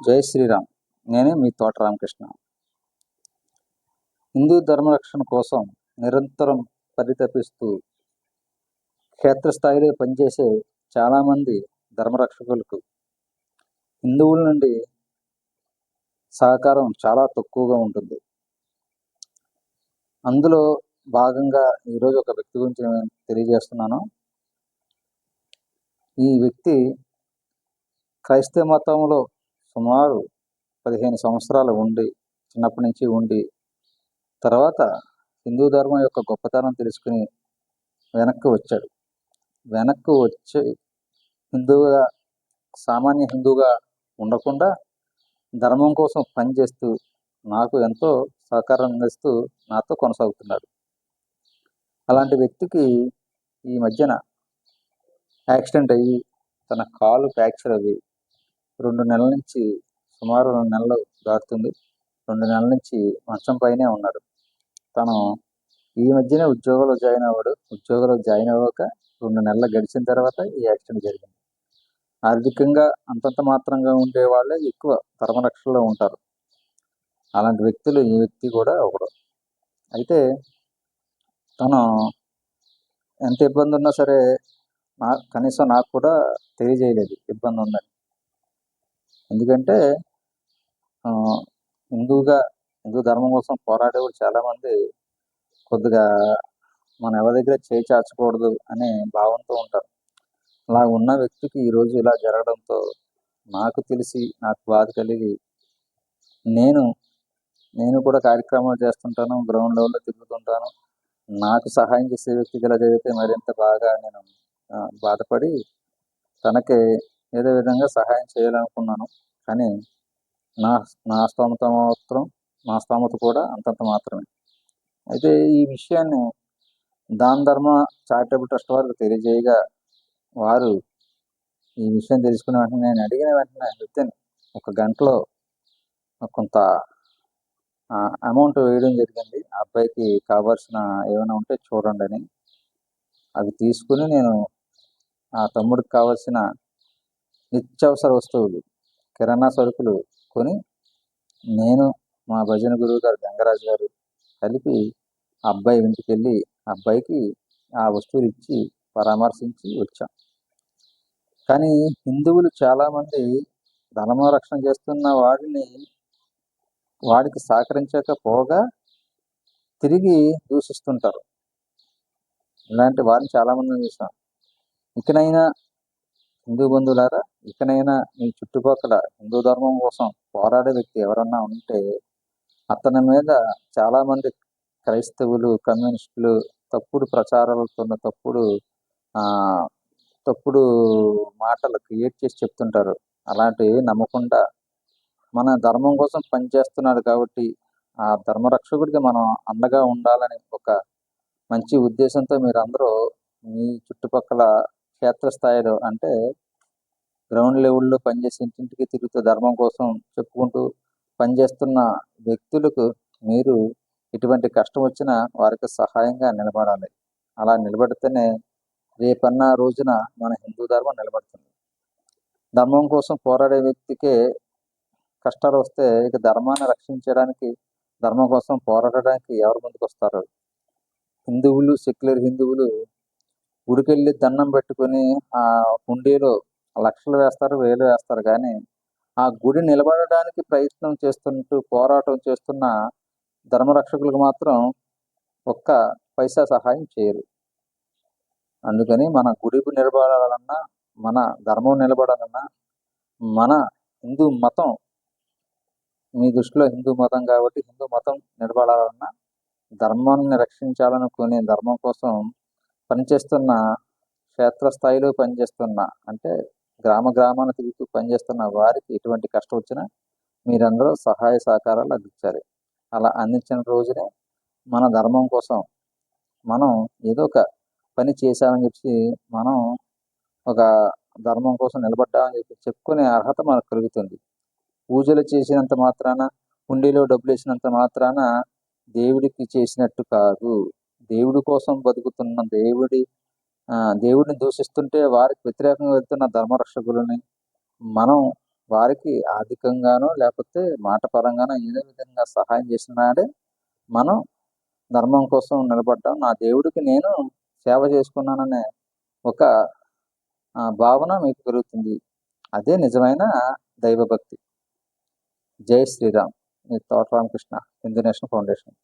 జై శ్రీరామ్. నేనే మీ తోట రామకృష్ణ. హిందూ ధర్మరక్షణ కోసం నిరంతరం పరితపిస్తూ క్షేత్రస్థాయిలో పనిచేసే చాలామంది ధర్మరక్షకులకు హిందువుల నుండి సహకారం చాలా తక్కువగా ఉంటుంది. అందులో భాగంగా ఈరోజు ఒక వ్యక్తి గురించి నేను తెలియజేస్తున్నాను. ఈ వ్యక్తి క్రైస్తవ మతంలో సుమారు పదిహేను సంవత్సరాలు ఉండి చిన్నప్పటి నుంచి ఉండి తర్వాత హిందూ ధర్మం యొక్క గొప్పతనం తెలుసుకుని వెనక్కి వచ్చాడు. వెనక్కి వచ్చి హిందువుగా సామాన్య హిందువుగా ఉండకుండా ధర్మం కోసం పనిచేస్తూ నాకు ఎంతో సహకారం అందిస్తూ నాతో కొనసాగుతున్నాడు. అలాంటి వ్యక్తికి ఈ మధ్యన యాక్సిడెంట్ అయ్యి తన కాలు ఫ్రాక్చర్ అయ్యి రెండు నెలల నుంచి సుమారు రెండు నెలలు దాటుతుంది. రెండు నెలల నుంచి మంచం పైనే ఉన్నాడు. తను ఈ మధ్యనే ఉద్యోగంలో జాయిన్ అవ్వడు. ఉద్యోగంలో జాయిన్ అవ్వక రెండు నెలలు గడిచిన తర్వాత ఈ యాక్సిడెంట్ జరిగింది. ఆర్థికంగా అంతంత మాత్రంగా ఉండే వాళ్ళే ఎక్కువ ధర్మరక్షణలో ఉంటారు. అలాంటి వ్యక్తులు ఈ వ్యక్తి కూడా ఒకడు. అయితే తను ఎంత ఇబ్బంది ఉన్నా సరే నా కనీసం నాకు కూడా తెలియజేయలేదు. ఇబ్బంది ఉందని. ఎందుకంటే హిందువుగా హిందూ ధర్మం కోసం పోరాడేవాళ్ళు చాలామంది కొద్దిగా మన ఎవరి దగ్గర చేయి చాచకూడదు అనే భావంతో ఉంటారు. అలా ఉన్న వ్యక్తికి ఈరోజు ఇలా జరగడంతో నాకు తెలిసి నాకు బాధ కలిగి నేను నేను కూడా కార్యక్రమాలు చేస్తుంటాను గ్రౌండ్ లెవెల్లో తిరుగుతుంటాను. నాకు సహాయం చేసే వ్యక్తికి ఇలా జరిగితే మరింత బాగా నేను బాధపడి తనకి ఏదో విధంగా సహాయం చేయాలనుకున్నాను. కానీ నా నా స్తోమత మాత్రం నా స్తోమత కూడా అంతంత మాత్రమే. అయితే ఈ విషయాన్ని దాన్ ధర్మ చారిటబుల్ ట్రస్ట్ వారికి తెలియజేయగా వారు ఈ విషయం తెలుసుకున్న వెంటనే నేను అడిగిన వెంటనే వితిన్ ఒక గంటలో కొంత అమౌంట్ వేయడం జరిగింది. ఆ అబ్బాయికి కావాల్సిన ఏమైనా ఉంటే చూడండి అని. అవి తీసుకుని నేను ఆ తమ్ముడికి కావాల్సిన నిత్యావసర వస్తువులు కిరాణా సరుకులు కొని నేను మా భజన గురువు గారు గంగరాజు గారు కలిపి ఆ అబ్బాయి ఇంటికి వెళ్ళి అబ్బాయికి ఆ వస్తువులు ఇచ్చి పరామర్శించి వచ్చాం. కానీ హిందువులు చాలామంది ధర్మ రక్షణ చేస్తున్న వాడిని వాడికి సహకరించకపోగా తిరిగి దూషిస్తుంటారు. ఇలాంటి వారిని చాలామంది చూసాం. ఇకనైనా హిందూ బంధువులారా ఇకనైనా మీ చుట్టుపక్కల హిందూ ధర్మం కోసం పోరాడే వ్యక్తి ఎవరన్నా ఉంటే అతని మీద చాలామంది క్రైస్తవులు కమ్యూనిస్టులు తప్పుడు ప్రచారాలతో తప్పుడు ఆ, తప్పుడు మాటలు క్రియేట్ చేసి చెప్తుంటారు. అలాంటివి నమ్మకుండా మన ధర్మం కోసం పనిచేస్తున్నాడు కాబట్టి ఆ ధర్మరక్షకుడికి మనం అండగా ఉండాలని ఒక మంచి ఉద్దేశంతో మీరందరూ మీ చుట్టుపక్కల క్షేత్రస్థాయిలో అంటే గ్రౌండ్ లెవెల్లో పనిచేసి ఇంటింటికి తిరుగుతూ ధర్మం కోసం చెప్పుకుంటూ పనిచేస్తున్న వ్యక్తులకు మీరు ఎటువంటి కష్టం వచ్చినా వారికి సహాయంగా నిలబడాలి. అలా నిలబడితేనే రేపన్న రోజున మన హిందూ ధర్మం నిలబడుతుంది. ధర్మం కోసం పోరాడే వ్యక్తికే కష్టాలు వస్తే ఇక ధర్మాన్ని రక్షించడానికి ధర్మం కోసం పోరాడడానికి ఎవరు ముందుకు వస్తారు హిందువులు సెక్యులర్ హిందువులు గుడికెళ్ళి దండం పెట్టుకొని ఆ హుండీలో లక్షలు వేస్తారు వేలు వేస్తారు. కానీ ఆ గుడి నిలబడడానికి ప్రయత్నం చేస్తుంటూ పోరాటం చేస్తున్న ధర్మరక్షకులకు మాత్రం ఒక్క పైసా సహాయం చేయరు. అందుకని మన గుడి నిలబడాలన్నా మన ధర్మం నిలబడాలన్నా మన హిందూ మతం మీ దృష్టిలో హిందూ మతం కాబట్టి హిందూ మతం నిలబడాలన్నా ధర్మాన్ని రక్షించాలనుకునే ధర్మం కోసం పనిచేస్తున్న క్షేత్రస్థాయిలో పనిచేస్తున్న అంటే గ్రామ గ్రామాన్ని తిరుగుతూ పనిచేస్తున్న వారికి ఎటువంటి కష్టం వచ్చినా మీరందరూ సహాయ సహకారాలు అందించాలి. అలా అందించిన రోజునే మన ధర్మం కోసం మనం ఏదో ఒక పని చేశామని చెప్పి మనం ఒక ధర్మం కోసం నిలబడ్డామని చెప్పి చెప్పుకునే అర్హత మనకు కలుగుతుంది. పూజలు చేసినంత మాత్రాన హుండీలో డబ్బులు వేసినంత మాత్రాన దేవుడికి చేసినట్టు కాదు. దేవుడి కోసం బతుకుతున్న దేవుడి దేవుడిని దూషిస్తుంటే వారికి వ్యతిరేకంగా వెళ్తున్న ధర్మరక్షకులని మనం వారికి ఆర్థికంగానో లేకపోతే మాట పరంగానో ఏదో విధంగా సహాయం చేసినాడే మనం ధర్మం కోసం నిలబడ్డాం. నా దేవుడికి నేను సేవ చేసుకున్నాననే ఒక భావన మీకు పెరుగుతుంది. అదే నిజమైన దైవభక్తి. జై శ్రీరామ్. మీ తోట రామకృష్ణ. Hindu national foundation.